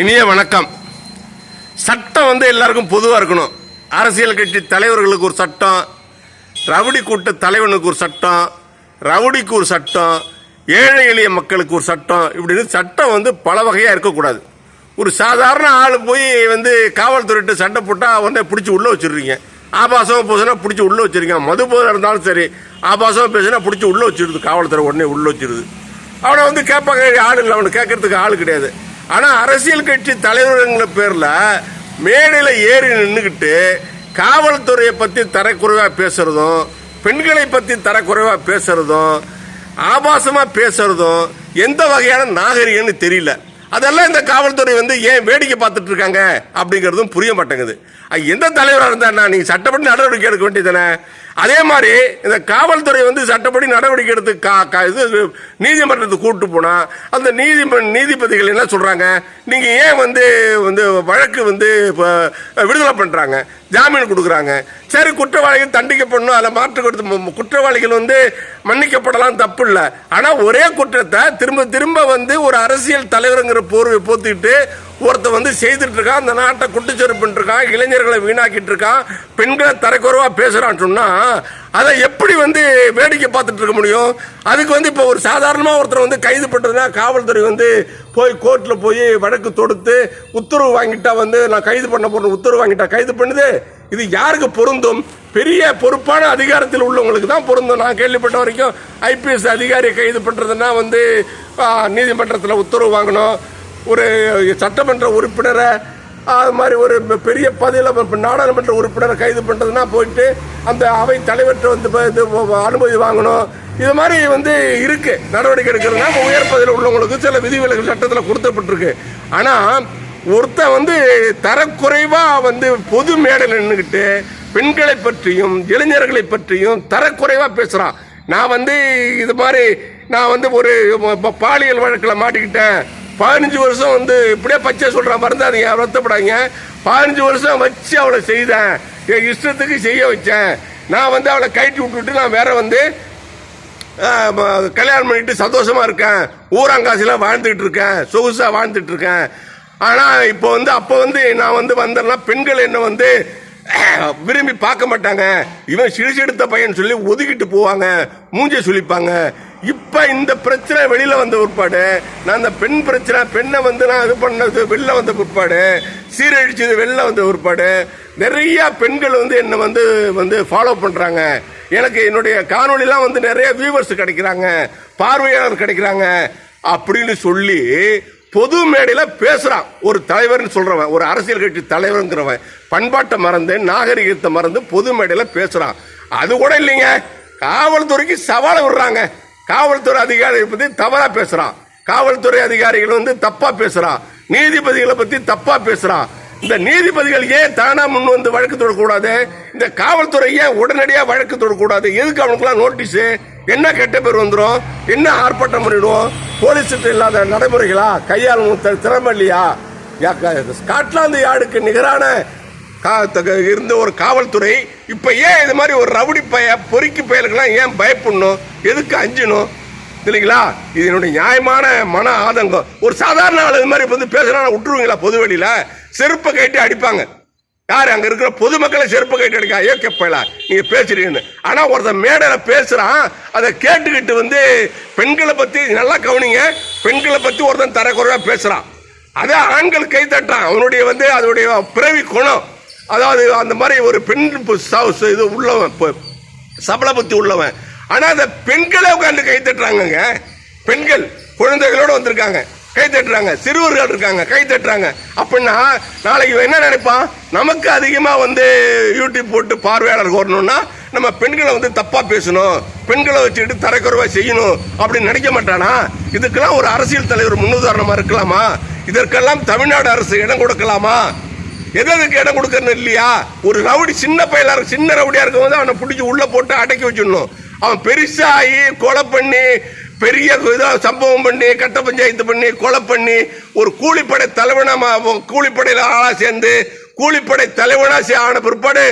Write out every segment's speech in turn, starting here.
இனிய வணக்கம். சட்டம் வந்து எல்லாருக்கும் பொதுவாக இருக்கணும். அரசியல் கட்சி தலைவர்களுக்கு ஒரு சட்டம் ரவுடி கூட்ட தலைவனுக்கு ஒரு சட்டம் ரவுடிக்கு ஒரு சட்டம் ஏழை எளிய மக்களுக்கு ஒரு சட்டம் இப்படின்னு சட்டம் வந்து பல வகையாக இருக்கக்கூடாது. ஒரு சாதாரண ஆள் போய் வந்து காவல்துறையிட்ட சண்டை போட்டால் உடனே பிடிச்சி உள்ளே வச்சிடுறீங்க. ஆபாசம் பேசுனா பிடிச்சி உள்ளே வச்சிருக்கீங்க மது போதாக இருந்தாலும் சரி ஆபாசம் பேசுனா பிடிச்சி உள்ளே வச்சிருது. காவல்துறை உடனே உள்ளே வச்சிருது. அவனை வந்து கேட்பாங்க ஆள் இல்லை. அவனை கேட்கறதுக்கு ஆள் கிடையாது. ஆனால் அரசியல் கட்சி தலைவருங்கிற பேரில் மேடையில் ஏறி நின்றுக்கிட்டு காவல்துறையை பற்றி தரக்குறைவாக பேசுகிறதும் பெண்களை பற்றி தரக்குறைவாக பேசுகிறதும் ஆபாசமாக பேசுறதும் எந்த வகையான நாகரிகம்னு தெரியல. அதெல்லாம் இந்த காவல்துறை வந்து ஏன் வேடிக்கை பார்த்துட்டு இருக்காங்க அப்படிங்கிறதும் புரிய மாட்டேங்குது. அது எந்த தலைவராக இருந்தா நீங்கள் சட்டப்படி நடவடிக்கை எடுக்க வேண்டியதானே அதே மாதிரி இந்த காவல்துறை வந்து சட்டப்படி நடவடிக்கை எடுத்து கா இது நீதிமன்றத்துக்கு கூட்டு போனா அந்த நீதி நீதிபதிகள் என்ன சொல்றாங்க? நீங்க ஏன் வந்து வந்து வழக்கு வந்து இப்போ விடுதலை பண்றாங்க? ஜாமீன் கொடுக்குறாங்க. சரி குற்றவாளிகள் தண்டிக்கப்படணும். அதில் மாற்று கொடுத்து குற்றவாளிகள் வந்து மன்னிக்கப்படலாம் தப்பு இல்லை ஆனால் ஒரே குற்றத்தை திரும்ப திரும்ப வந்து ஒரு அரசியல் தலைவருங்கிற போர்வை போத்திட்டு ஒருத்தன் வந்து செய்துட்டு இருக்கான் அந்த நாட்டை குட்டுச்செரு இருக்கான் இளைஞர்களை வீணாக்கிட்டு இருக்கான் பெண்களை தரக்குறைவாக பேசுறான்னு சொன்னா அதை எப்படி வந்து வேடிக்கை பார்த்துட்டு இருக்க முடியும்? அதுக்கு வந்து இப்போ ஒரு சாதாரணமாக ஒருத்தர் வந்து கைது பண்ணுறதுனா காவல்துறை வந்து போய் கோர்ட்டில் போய் வழக்கு தொடுத்து உத்தரவு வாங்கிட்டா வந்து நான் கைது பண்ண போறேன் உத்தரவு வாங்கிட்டா கைது பண்ணுது? இது யாருக்கு பொருந்தும்? பெரிய பொறுப்பான அதிகாரத்தில் உள்ளவங்களுக்கு தான் பொருந்தும். நான் கேள்விப்பட்ட வரைக்கும் ஐபிஎஸ் அதிகாரி கைது பண்ணுறதுன்னா வந்து நீதிமன்றத்தில் உத்தரவு வாங்கணும். ஒரு சட்டமன்ற உறுப்பினரை அது மாதிரி ஒரு பெரிய பதவியில் நாடாளுமன்ற உறுப்பினரை கைது பண்ணுறதுனா போயிட்டு அந்த அவை தலைவர்கிட்ட வந்து இது அனுமதி வாங்கணும். இது மாதிரி வந்து இருக்கு. நடவடிக்கை எடுக்கிறதுனா உயர் பதவியில் உள்ளவங்களுக்கு சில விதிவிலக்கு சட்டத்தில் கொடுத்தப்பட்டிருக்கு ஆனால் ஒருத்தன் வந்து தரக்குறைவாக வந்து பொது மேடையில் நின்றுக்கிட்டு பெண்களை பற்றியும் இளைஞர்களை பற்றியும் தரக்குறைவாக பேசுகிறான் நான் வந்து இது மாதிரி நான் வந்து ஒரு பாலியல் வழக்கில் மாட்டிக்கிட்டேன். பதினஞ்சு வருஷம் வந்து இப்படியே பச்சை சொல்கிறான் மறந்தாதீங்க வருத்தப்படாதீங்க. பதினஞ்சு வருஷம் வச்சு அவளை செய்தேன். என் இஷ்டத்துக்கு செய்ய வச்சேன். நான் வந்து அவளை கைட்டி விட்டுட்டு நான் வேற வந்து கல்யாணம் பண்ணிட்டு சந்தோஷமாக இருக்கேன். ஊராங்காசிலாம் வாழ்ந்துட்டு இருக்கேன். சொகுசாக வாழ்ந்துட்டு இருக்கேன். ஆனால் இப்போ வந்து அப்போ வந்து நான் வந்து வந்தேன்னா பெண்கள் என்ன வந்து விரும்பி பார்க்க மாட்டாங்க. இவன் சிடிச்செடுத்த பையன் சொல்லி ஒதுக்கிட்டு போவாங்க. மூஞ்ச சுழிப்பாங்க இப்ப இந்த பிரச்சனை வெளியில வந்த பிற்பாடு நான் அந்த பெண் பிரச்சனை பெண்ணை வந்து நான் இது பண்ணது வெளில வந்த பிற்பாடு சீரழிச்சது வெளில வந்த பிற்பாடு நிறைய பெண்கள் வந்து என்னை வந்து வந்து ஃபாலோ பண்றாங்க. எனக்கு என்னுடைய காணொலிலாம் வந்து நிறைய வியூவர்ஸ் கிடைக்கிறாங்க பார்வையாளர் கிடைக்கிறாங்க அப்படின்னு சொல்லி பொது மேடையில் பேசுகிறான் ஒரு தலைவர்னு சொல்கிறவன் ஒரு அரசியல் கட்சி தலைவருங்கிறவன். பண்பாட்டை மறந்து நாகரிகத்தை மறந்து பொது மேடையில் பேசுகிறான் அது கூட இல்லைங்க. காவல்துறைக்கு சவாலை விடுறாங்க. காவல்துறை அதிகாரிகள் பத்தி தவறா பேசுறான் காவல்துறை அதிகாரிகள் வந்து தப்பா பேசுறான் நீதிபதிகளை பத்தி தப்பா பேசுறான் இந்த நீதிபதிகள் ஏன் தானா முன் வந்து வழக்கு தொடக்கூடாது இந்த காவல்துறை ஏன் உடனடியா வழக்கு தொடக்கூடாது எதுக்கு அவனுக்குலாம் நோட்டீஸ் என்ன கெட்ட பேர் வந்துடும் என்ன ஆர்ப்பாட்டம் பண்ணிடுவோம்? போலீஸ் இல்லாத நடைமுறைகளா? கையாளணும் திறமை இல்லையா? ஸ்காட்லாந்து யார்டுக்கு நிகரான கா- த- இருந்த ஒரு காவல்துறை இப்ப ஏன் இது மாதிரி ஒரு ரவுடி பய பொறுக்கி பயலுக்கெல்லாம் ஏன் பயப்படணும்? எதுக்கு அஞ்சணும் இல்லைங்களா? இது என்னுடைய நியாயமான மன ஆதங்கம். ஒரு சாதாரண ஆள் இது மாதிரி இப்போ வந்து பேசுறா விட்டுருவீங்களா பொதுவெளியில் செருப்பை கேட்டு அடிப்பாங்க. யார் அங்கே இருக்கிற பொதுமக்களை செருப்பை கேட்டு அடிக்கா? ஏ கேப்பலா நீங்கள் பேசுறீங்கன்னு. ஆனால் ஒருத்தன் மேடையில் பேசுகிறான் அதை கேட்டுக்கிட்டு வந்து பெண்களை பற்றி நல்லா கவனிங்க. பெண்களை பற்றி ஒருத்தன் தரக்குறையாக பேசுகிறான் அதை ஆண்கள் கை தட்டான் அவனுடைய வந்து அதனுடைய பிறவி குணம். அதாவது அந்த மாதிரி ஒரு பெண் பு- இது உள்ளவன் பு- சபல புத்தி உள்ளவன். ஆனால் அந்த பெண்களே உட்காந்து கை தட்டுறாங்கங்க. பெண்கள் குழந்தைகளோட வந்திருக்காங்க. கை தட்டுறாங்க. சிறுவர்கள் இருக்காங்க. கை தட்டுறாங்க. அப்படின்னா நாளைக்கு என்ன நினைப்பான் நமக்கு அதிகமாக வந்து யூடியூப் போட்டு பார்வையாளர் கோரணும்னா நம்ம பெண்களை வந்து தப்பாக பேசணும். பெண்களை வச்சுக்கிட்டு தரக்குறைவாக செய்யணும் அப்படின்னு நினைக்க மாட்டானா? இதுக்கெல்லாம் ஒரு அரசியல் தலைவர் முன்னுதாரணமாக இருக்கலாமா? இதற்கெல்லாம் தமிழ்நாடு அரசு இடம் கொடுக்கலாமா? எது எதுக்கு இடம் கொடுக்கறது இல்லையா? ஒரு ரவுடி சின்ன பயிலாக சின்ன ரவுடியாக இருக்கும் போது அவனை பிடிச்சி உள்ளே போட்டு அடக்கி வச்சிடணும். அவன் பெருசாகி கொலை பண்ணி பெரிய இதாக சம்பவம் பண்ணி கட்ட பஞ்சாயத்து பண்ணி கொலை பண்ணி ஒரு கூலிப்படை தலைவனா கூலிப்படையில் ஆளாக சேர்ந்து கூலிப்படை தலைவனாக சே- ஆன பிற்பாடு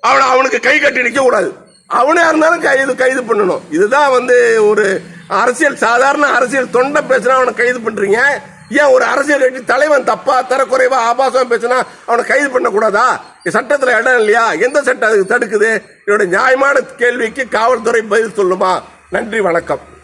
அவனை அவனுக்கு கை கட்டி நிற்க கூடாது. அவனே இருந்தாலும் கைது கைது பண்ணணும். இதுதான் வந்து ஒரு அரசியல் சாதாரண அரசியல் தொண்டை பேசுனா அவனை கைது பண்ணுறீங்க ஏன் ஒரு அரசியல் கட்சி தலைவன் தப்பா தரக்குறைவா ஆபாசம் பேசினா அவனை கைது பண்ணக்கூடாதா? சட்டத்தில் இடம் இல்லையா? எந்த சட்டம் அதுக்கு தடுக்குது? என்னோட நியாயமான கேள்விக்கு காவல்துறை பதில் சொல்லுமா? நன்றி வணக்கம்.